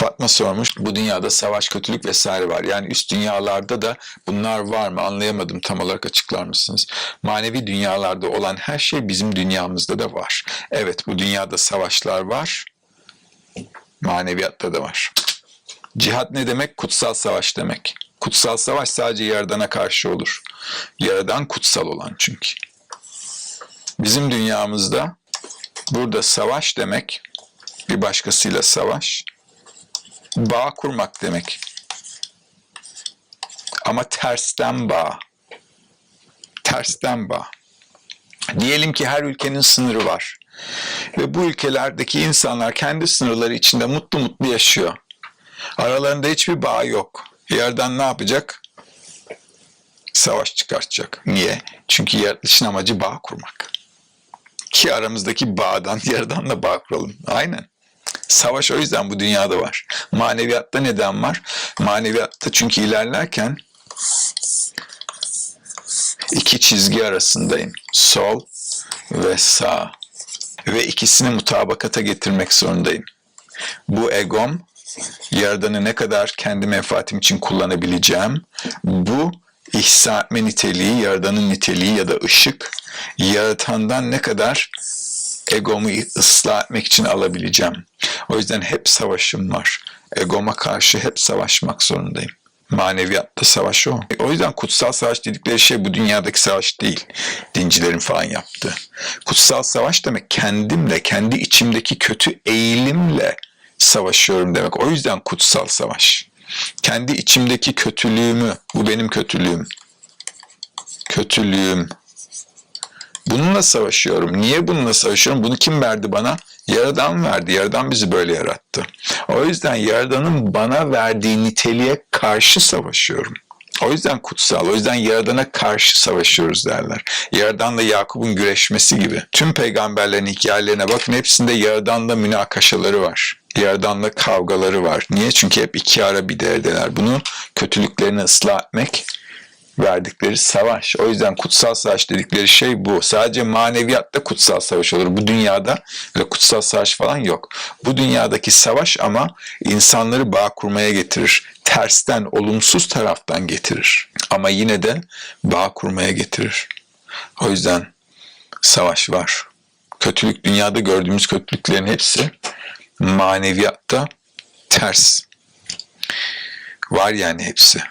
Fatma sormuş, bu dünyada savaş, kötülük vesaire var. Yani üst dünyalarda da bunlar var mı anlayamadım tam olarak açıklar mısınız? Manevi dünyalarda olan her şey bizim dünyamızda da var. Evet bu dünyada savaşlar var, maneviyatta da var. Cihat ne demek? Kutsal savaş demek. Kutsal savaş sadece Yaradan'a karşı olur. Yaradan kutsal olan çünkü. Bizim dünyamızda burada savaş demek, bir başkasıyla savaş, bağ kurmak demek. Ama tersten bağ. Tersten bağ. Diyelim ki her ülkenin sınırı var. Ve bu ülkelerdeki insanlar kendi sınırları içinde mutlu mutlu yaşıyor. Aralarında hiçbir bağ yok. Yerden ne yapacak? Savaş çıkartacak. Niye? Çünkü yaratılışın amacı bağ kurmak. Ki aramızdaki bağdan, yerden de bağ kuralım. Aynen. Savaş o yüzden bu dünyada var. Maneviyatta neden var? Maneviyatta çünkü ilerlerken iki çizgi arasındayım. Sol ve sağ. Ve ikisini mutabakata getirmek zorundayım. Bu egom Yaradan'ı ne kadar kendi menfaatim için kullanabileceğim. Bu ihsa etme niteliği, Yaradan'ın niteliği ya da ışık yaratandan ne kadar egomu ıslah etmek için alabileceğim. O yüzden hep savaşım var. Egoma karşı hep savaşmak zorundayım. Maneviyatta savaş o. O yüzden kutsal savaş dedikleri şey bu dünyadaki savaş değil. Dincilerin falan yaptığı. Kutsal savaş demek kendimle, kendi içimdeki kötü eğilimle savaşıyorum demek. O yüzden kutsal savaş. Kendi içimdeki kötülüğümü, bu benim kötülüğüm. Kötülüğüm. Bununla savaşıyorum. Niye bununla savaşıyorum? Bunu kim verdi bana? Yaradan verdi. Yaradan bizi böyle yarattı. O yüzden Yaradan'ın bana verdiği niteliğe karşı savaşıyorum. O yüzden kutsal, o yüzden Yaradan'a karşı savaşıyoruz derler. Yaradan'la Yakup'un güreşmesi gibi. Tüm peygamberlerin hikayelerine bakın hepsinde Yaradan'la münakaşaları var. Yaradan'la kavgaları var. Niye? Çünkü hep iki ara bir derdeler. Bunu kötülüklerini ıslah etmek, verdikleri savaş. O yüzden kutsal savaş dedikleri şey bu. Sadece maneviyatta kutsal savaş olur. Bu dünyada öyle kutsal savaş falan yok. Bu dünyadaki savaş ama insanları bağ kurmaya getirir. Tersten, olumsuz taraftan getirir. Ama yine de bağ kurmaya getirir. O yüzden savaş var. Kötülük, dünyada gördüğümüz kötülüklerin hepsi maneviyatta ters. Var yani hepsi.